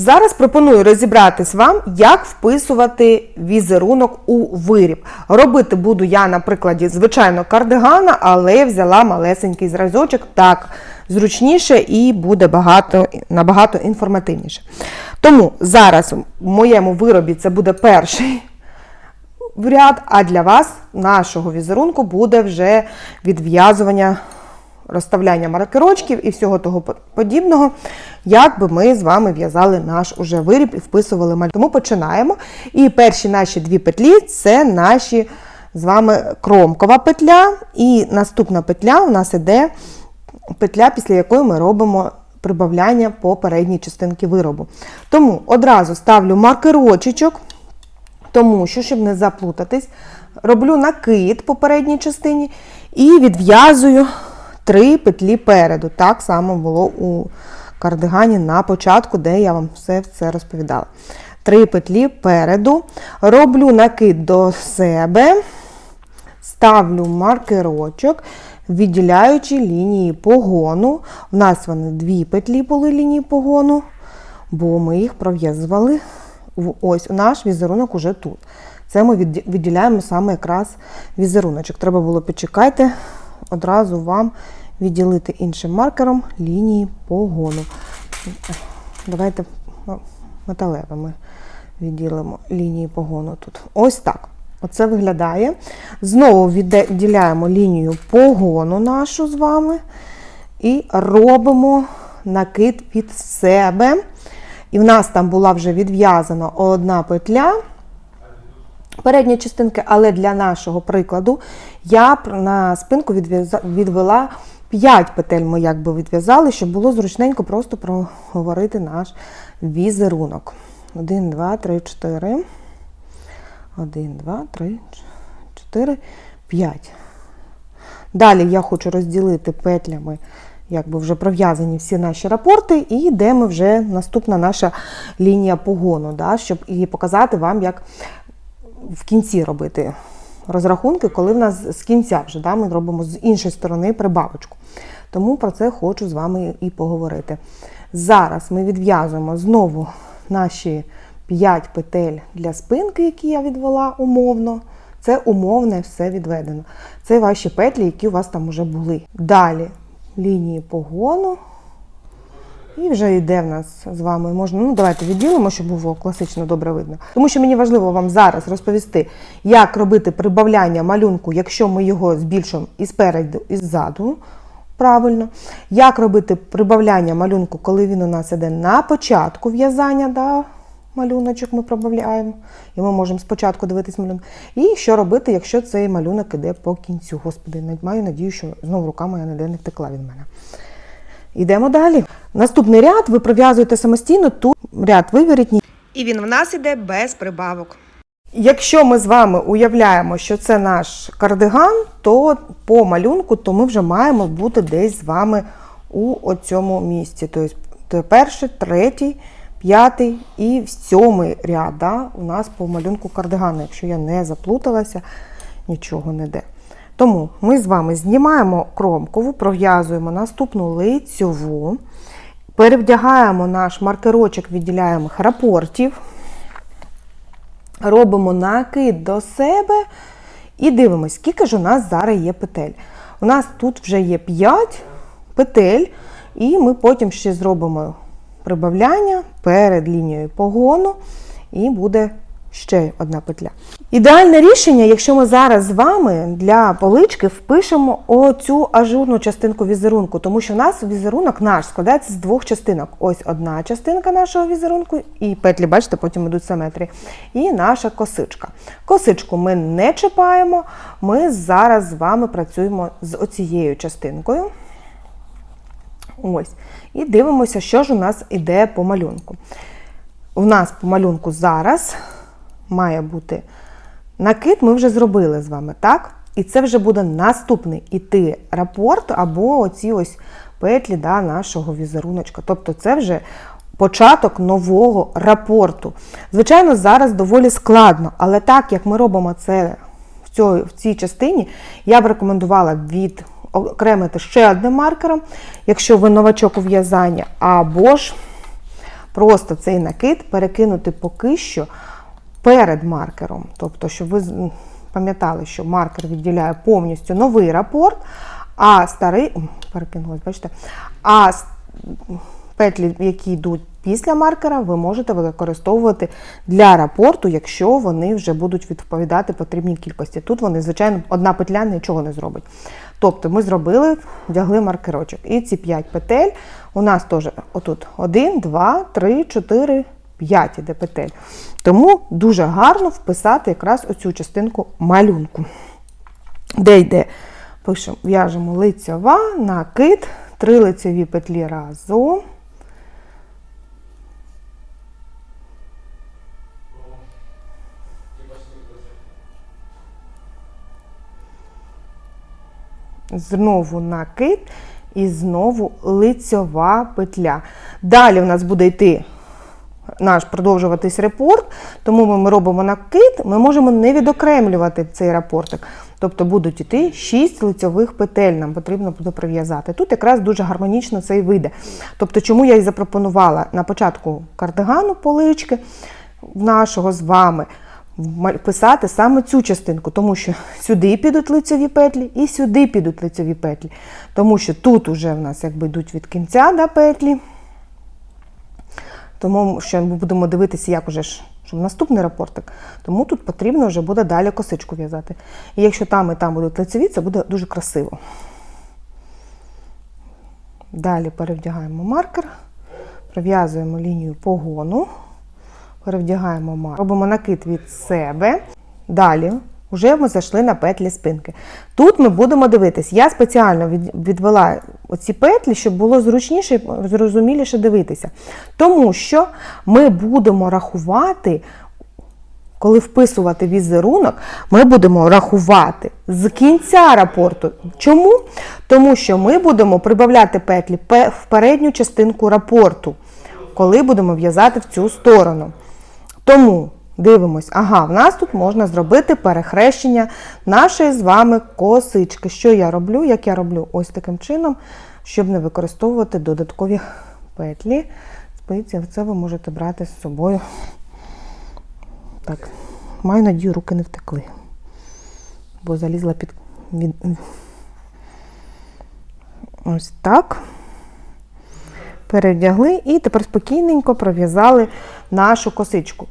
Зараз пропоную розібратись вам, як вписувати візерунок у виріб. Робити буду я на прикладі, звичайно, кардигана, але взяла малесенький зразочок, так зручніше і буде багато, набагато інформативніше. Тому зараз в моєму виробі це буде перший ряд, а для вас, нашого візерунку, буде вже відв'язування розставляння маркерочків і всього того подібного, як би ми з вами в'язали наш уже виріб і вписували маль. Тому починаємо. І перші наші дві петлі це наші з вами кромкова петля. І наступна петля у нас іде петля, після якої ми робимо прибавляння по передній частинці виробу. Тому одразу ставлю маркерочечок, тому що, щоб не заплутатись, роблю накид по передній частині і відв'язую три петлі переду. Так само було у кардигані на початку, де я вам все це розповідала. Три петлі переду, роблю накид до себе, ставлю маркерочок, відділяючи лінії погону. У нас вони дві петлі були лінії погону, бо ми їх пров'язували. Ось наш візерунок уже тут. Це ми відділяємо саме якраз візеруночок. Треба було почекайте, одразу вам відділити іншим маркером лінії погону. Давайте металевими відділимо лінії погону тут. Ось так. Оце виглядає. Знову відділяємо лінію погону нашу з вами і робимо накид від себе. І в нас там була вже відв'язана одна петля передньої частинки, але для нашого прикладу я на спинку відвела 5 петель ми якби відв'язали, щоб було зручненько просто проговорити наш візерунок. 1, 2, 3, 4. 1, 2, 3, 4, 5. Далі я хочу розділити петлями, якби вже пров'язані всі наші рапорти, і йдемо вже наступна наша лінія погону, да, щоб і показати вам, як в кінці робити розрахунки, коли в нас з кінця вже да, ми робимо з іншої сторони прибавочку. Тому про це хочу з вами і поговорити. Зараз ми відв'язуємо знову наші 5 петель для спинки, які я відвела умовно. Це умовне все відведено. Це ваші петлі, які у вас там вже були. Далі лінії погону. І вже йде в нас з вами. Можна, ну давайте відділимо, щоб було класично добре видно. Тому що мені важливо вам зараз розповісти, як робити прибавляння малюнку, якщо ми його збільшуємо і спереду, і ззаду. Правильно, як робити прибавляння малюнку, коли він у нас іде на початку в'язання, да, малюночок ми прибавляємо, і ми можемо спочатку дивитись малюнок. І що робити, якщо цей малюнок іде по кінцю. Господи, маю надію, що знову рука моя ніде не втекла від мене. Йдемо далі. Наступний ряд ви пров'язуєте самостійно, тут ряд виворітній. І він в нас іде без прибавок. Якщо ми з вами уявляємо, що це наш кардиган, то по малюнку то ми вже маємо бути десь з вами у оцьому місці. Тобто перший, третій, п'ятий і сьомий ряд да, у нас по малюнку кардигану. Якщо я не заплуталася, нічого не де. Тому ми з вами знімаємо кромкову, пров'язуємо наступну лицьову, перевдягаємо наш маркерочок, відділяємо рапортів, робимо накид до себе і дивимось, скільки ж у нас зараз є петель. У нас тут вже є 5 петель, і ми потім ще зробимо прибавляння перед лінією погону, і буде ще одна петля. Ідеальне рішення, якщо ми зараз з вами для полички впишемо оцю ажурну частинку візерунку, тому що у нас візерунок наш складається з двох частинок. Ось одна частинка нашого візерунку, і петлі, бачите, потім йдуть симетрії, і наша косичка. Косичку ми не чіпаємо, ми зараз з вами працюємо з оцією частинкою. Ось. І дивимося, що ж у нас іде по малюнку. У нас по малюнку зараз має бути накид, ми вже зробили з вами, так? І це вже буде наступний іти рапорт або оці ось петлі да, нашого візеруночка. Тобто це вже початок нового рапорту. Звичайно, зараз доволі складно, але так як ми робимо це в цій, в цій частині, я б рекомендувала від окремити ще одним маркером, якщо ви новачок у в'язанні, або ж просто цей накид перекинути поки що перед маркером. Тобто, щоб ви пам'ятали, що маркер відділяє повністю новий рапорт, а старий, м, перекинулась, бачите, а петлі, які йдуть після маркера, ви можете використовувати для рапорту, якщо вони вже будуть відповідати потрібній кількості. Тут вони, звичайно, одна петля нічого не зробить. Тобто ми зробили, вдягли маркерочок. І ці 5 петель у нас теж отут 1, 2, 3, 4, 5 іде петель. Тому дуже гарно вписати якраз оцю частинку малюнку. Де йде? Пишемо, в'яжемо лицьова, накид, три лицьові петлі разом. Знову накид і знову лицьова петля. Далі в нас буде йти наш продовжуватись репорт, тому ми, робимо накид, ми можемо не відокремлювати цей рапортик. Тобто будуть йти 6 лицьових петель, нам потрібно буде прив'язати. Тут якраз дуже гармонічно це і вийде. Тобто, чому я і запропонувала на початку кардигану полички нашого з вами писати саме цю частинку, тому що сюди підуть лицьові петлі і сюди підуть лицьові петлі. Тому що тут уже в нас якби йдуть від кінця да, петлі. Тому що ми будемо дивитися, як уже ж щоб наступний рапортик. Тому тут потрібно вже буде далі косичку в'язати. І якщо там і там будуть лицеві, це буде дуже красиво. Далі перевдягаємо маркер, пров'язуємо лінію погону, перевдягаємо маркер, робимо накид від себе. Далі вже ми зайшли на петлі спинки. Тут ми будемо дивитись. Я спеціально відвела оці петлі, щоб було зручніше, зрозуміліше дивитися. Тому що ми будемо рахувати, коли вписувати візерунок, ми будемо рахувати з кінця рапорту. Чому? Тому що ми будемо прибавляти петлі в передню частинку рапорту, коли будемо в'язати в цю сторону. Тому дивимось, ага, в нас тут можна зробити перехрещення нашої з вами косички. Що я роблю? Як я роблю? Ось таким чином, щоб не використовувати додаткові петлі. Спиці, це ви можете брати з собою. Так, маю надію, руки не втекли. Бо залізла під. Ось так. Перевдягли і тепер спокійненько пров'язали нашу косичку.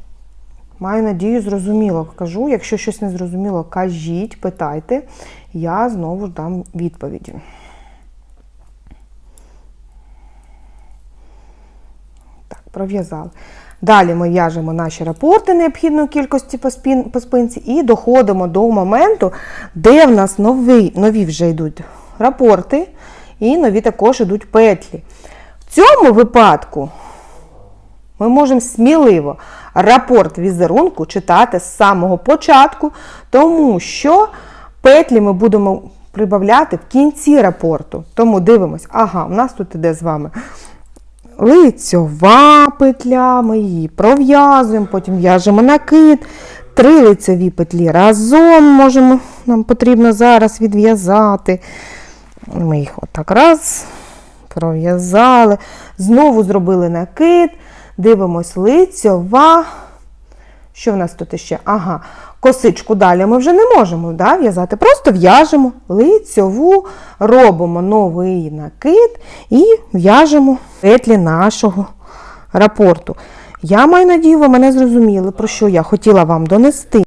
Маю надію, зрозуміло кажу. Якщо щось не зрозуміло, кажіть, питайте, я знову ж дам відповіді. Так, пров'язали. Далі ми в'яжемо наші рапорти необхідної кількості по, спинці і доходимо до моменту, де в нас нові, нові вже йдуть рапорти і нові також йдуть петлі. В цьому випадку ми можемо сміливо рапорт візерунку читати з самого початку, тому що петлі ми будемо прибавляти в кінці рапорту. Тому дивимось, ага, у нас тут іде з вами лицьова петля, ми її пров'язуємо, потім в'яжемо накид, три лицьові петлі разом можемо, нам потрібно зараз відв'язати. Ми їх отак раз, пров'язали, знову зробили накид, дивимось лицьова. Що в нас тут іще? Ага, косичку далі ми вже не можемо да, в'язати. Просто в'яжемо лицьову, робимо новий накид і в'яжемо петлі нашого рапорту. Я маю надію, ви мене зрозуміли, про що я хотіла вам донести.